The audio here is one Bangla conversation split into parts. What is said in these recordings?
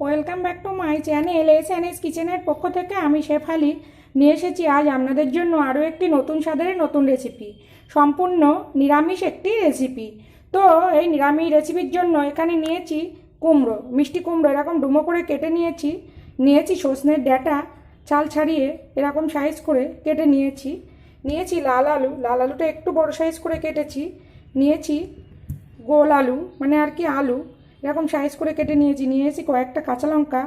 Welcome back to my channel S N S কিচেনের পক্ষ থেকে আমি শেফালি নিয়ে এসেছি আজ আপনাদের জন্য আরও একটি নতুন স্বাদের নতুন রেসিপি সম্পূর্ণ নিরামিষ একটি রেসিপি তো এই নিরামিষ রেসিপির জন্য এখানে নিয়েছি কুমড়ো, মিষ্টি কুমড়ো, এরকম ডুমো করে কেটে নিয়েছি। নিয়েছি সজনের ডাঁটা, চাল ছাড়িয়ে এরকম সাইজ করে কেটে নিয়েছি। নিয়েছি লাল আলু, লাল আলুটা একটু বড় সাইজ করে কেটেছি। নিয়েছি গোল আলু মানে আর কি আলু। এরকম সাইজ করে কেটে নিয়েছি নিয়েছি কয়েকটা কাঁচা লঙ্কা,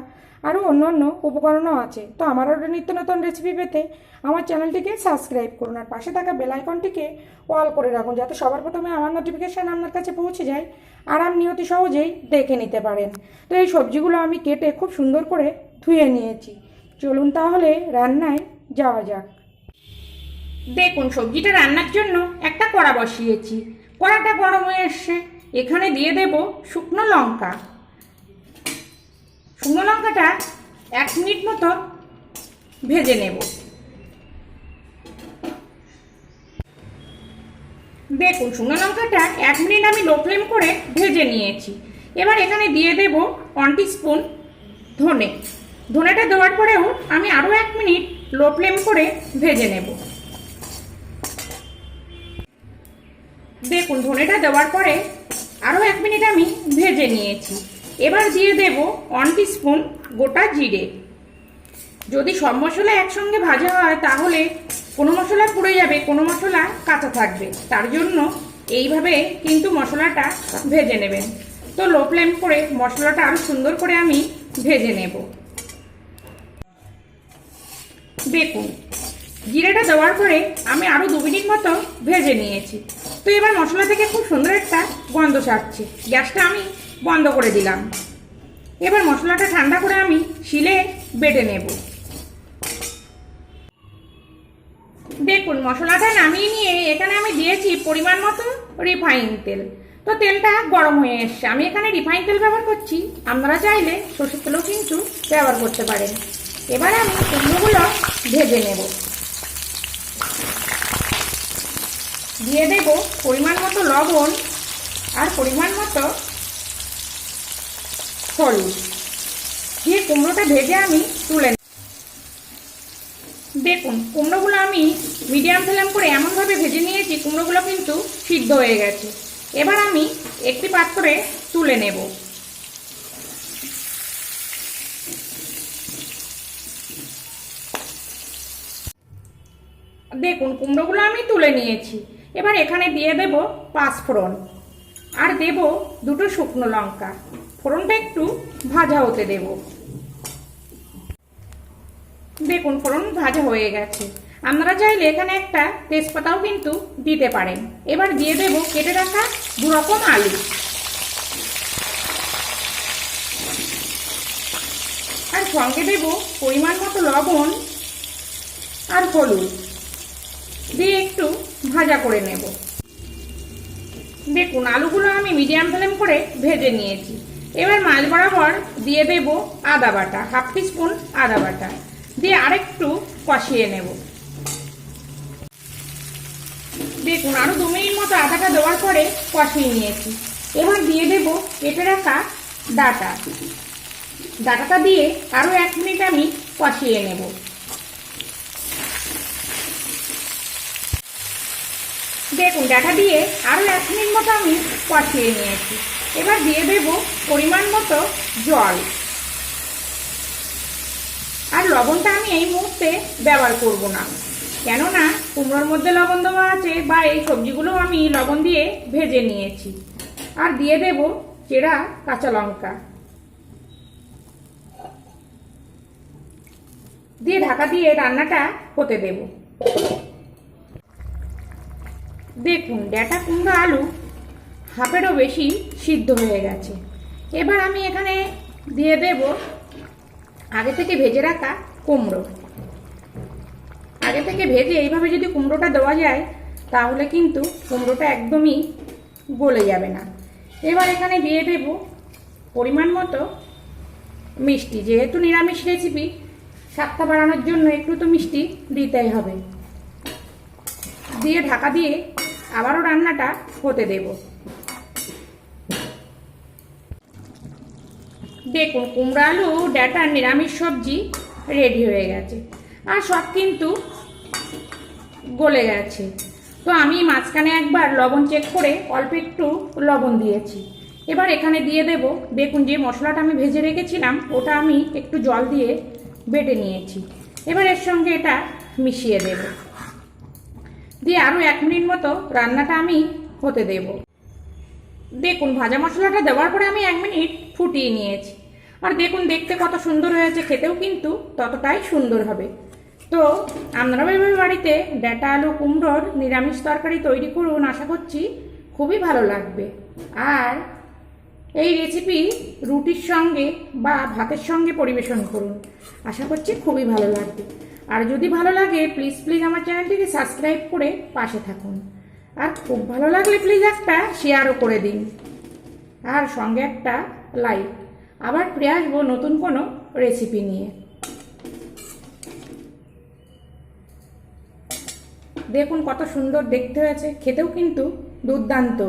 আরও অন্য অন্য উপকরণও আছে। তো আমার আরও নিত্য নতুন রেসিপি পেতে আমার চ্যানেলটিকে সাবস্ক্রাইব করুন আর পাশে থাকা বেল আইকনটিকে অল করে রাখুন যাতে সবার প্রথমে আমার নোটিফিকেশান আপনার কাছে পৌঁছে যায় আর আপনি অতি সহজেই দেখে নিতে পারেন। তো এই সবজিগুলো আমি কেটে খুব সুন্দর করে ধুয়ে নিয়েছি। চলুন তাহলে রান্নায় যাওয়া যাক। দেখুন সবজিটা রান্নার জন্য একটা কড়া বসিয়েছি। কড়াটা গরম হয়ে এসছে। এখানে দিয়ে দেব শুকনো লঙ্কা। শুকনো লঙ্কাটা এক মিনিট মতো ভেজে নেব। দেখুন, শুকনো লঙ্কাটা এক মিনিট আমি লো ফ্লেম করে ভেজে নিয়েছি। এবার এখানে দিয়ে দেব ওয়ান স্পুন ধনে। ধনেটা দেওয়ার পরেও আমি আরও এক মিনিট লো ফ্লেম করে ভেজে নেব। দেখুন, ধনেটা দেওয়ার পরে মিনিট আমি ভেজে নিয়েছি। এবার দিয়ে দেব ওয়ান স্পুন গোটা জিরে। যদি সব মশলা একসঙ্গে ভাজা হয়, তাহলে কোনো মশলা পুড়ে যাবে, কোনো মশলা কাঁচা থাকবে। তার জন্য এইভাবে কিন্তু মশলাটা ভেজে নেবেন। তো লো ফ্লেম করে মশলাটা আরও সুন্দর করে আমি ভেজে নেব। দেখুন, জিরেটা দেওয়ার পরে আমি আরও দু মিনিট মতো ভেজে নিয়েছি। তো এবার মশলা থেকে খুব সুন্দর একটা গন্ধ ছাড়ছে। গ্যাসটা আমি বন্ধ করে দিলাম। এবার মশলাটা ঠান্ডা করে আমি শিলে বেটে নেব। দেখুন, মশলাটা নামিয়ে নিয়ে এখানে আমি দিয়েছি পরিমাণ মতো রিফাইন তেল। তো তেলটা গরম হয়ে এসছে। আমি এখানে রিফাইন তেল ব্যবহার করছি। আপনারা চাইলে সর্ষের তেলও কিন্তু ব্যবহার করতে পারেন। এবার আমি কুমড়োগুলো ভেজে নেব। দিয়ে দেব পরিমাণ মতো লবণ আর পরিমাণ মতো হলুদ। দিয়ে কুমড়োটা ভেজে আমি তুলে। দেখুন, কুমড়োগুলো আমি মিডিয়াম ফ্লেম করে এমনভাবে ভেজে নিয়েছি, কুমড়োগুলো কিন্তু সিদ্ধ হয়ে গেছে। এবার আমি একটি পাত্রে তুলে নেব। দেখুন, কুমড়োগুলো আমি তুলে নিয়েছি। এবার এখানে দিয়ে দেব পাঁচ ফোড়ন। আর দেব দুটো শুকনো লঙ্কা। ফোড়নটা একটু ভাজা হতে দেব। দেখুন, ফোড়ন ভাজা হয়ে গেছে। আপনারা চাইলে এখানে একটা তেজপাতাও কিন্তু দিতে পারেন। এবার দিয়ে দেব কেটে রাখা দু রকম আলু। আর সঙ্গে দেব পরিমাণ মতো লবণ আর হলুদ। দিয়ে একটু ভাজা করে নেব। দেখুন, আলুগুলো আমি মিডিয়াম ফ্লেম করে ভেজে নিয়েছি। এবার মাছ বরাবর দিয়ে দেব আদা বাটা, হাফ স্পুন আদা বাটা। দিয়ে আরেকটু কষিয়ে নেব। দেখুন আরও দু মিনিট মতো আদাটা দেওয়ার পরে কষিয়ে নিয়েছি। এবার দিয়ে দেব কেটে রাখা ডাটা। ডাটাটা দিয়ে আরও এক মিনিট আমি কষিয়ে নেব। দেখুন ডাটা দিয়ে আরও এক মিনিট মতো আমি কষিয়ে নিয়েছি। এবার দিয়ে দেব পরিমাণ মতো জল। আর লবণটা আমি এই মুহূর্তে ব্যবহার করব না। কেননা কুমড়োর মধ্যে লবণ দেওয়া আছে বা এই সবজিগুলো আমি লবণ দিয়ে ভেজে নিয়েছি। আর দিয়ে দেব চেরা কাঁচা লঙ্কা। দিয়ে ঢাকা দিয়ে রান্নাটা হতে দেব। দেখুন, ডেটা কুমড়ো আলু হাফেরও বেশি সিদ্ধ হয়ে গেছে। এবার আমি এখানে দিয়ে দেব আগে থেকে ভেজে রাখা কুমড়ো। আগে থেকে ভেজে এইভাবে যদি কুমড়োটা দেওয়া যায়, তাহলে কিন্তু কুমড়োটা একদমই গলে যাবে না। এবার এখানে দিয়ে দেব পরিমাণ মতো মিষ্টি। যেহেতু নিরামিষ রেসিপি স্বাদটা বাড়ানোর জন্য একটু তো মিষ্টি দিতেই হবে। দিয়ে ঢাকা দিয়ে আবারও রান্নাটা হতে দেব। দেখুন, কুমড়ো আলু, ডাটা, নিরামিষ সবজি রেডি হয়ে গেছে। আর সব কিন্তু গলে গেছে। তো আমি মাঝখানে একবার লবণ চেক করে অল্প একটু লবণ দিয়েছি। এবার এখানে দিয়ে দেব। দেখুন, যে মশলাটা আমি ভেজে রেখেছিলাম, ওটা আমি একটু জল দিয়ে বেটে নিয়েছি। এবার এর সঙ্গে এটা মিশিয়ে দেব। দিয়ে আরও এক মিনিট মতো রান্নাটা আমি হতে দেব। দেখুন, ভাজা মশলাটা দেওয়ার পরে আমি এক মিনিট ফুটিয়ে নিয়েছি। আর দেখুন, দেখতে কত সুন্দর হয়েছে, খেতেও কিন্তু ততটাই সুন্দর হবে। তো আপনারাও এভাবে বাড়িতে ডাটা আলু, কুমড়োর নিরামিষ তরকারি তৈরি করুন, আশা করছি খুবই ভালো লাগবে। আর এই রেসিপি রুটির সঙ্গে বা ভাতের সঙ্গে পরিবেশন করুন, আশা করছি খুবই ভালো লাগবে। আর যদি ভালো লাগে প্লিজ প্লিজ আমার চ্যানেলটিকে সাবস্ক্রাইব করে পাশে থাকুন। আর খুব ভালো লাগলে প্লিজ একটা শেয়ারও করে দিন। আর সঙ্গে একটা লাইক আবার ফিরে আসব নতুন কোনো রেসিপি নিয়ে। দেখুন কত সুন্দর দেখতে হয়েছে। খেতেও কিন্তু দুর্দান্ত।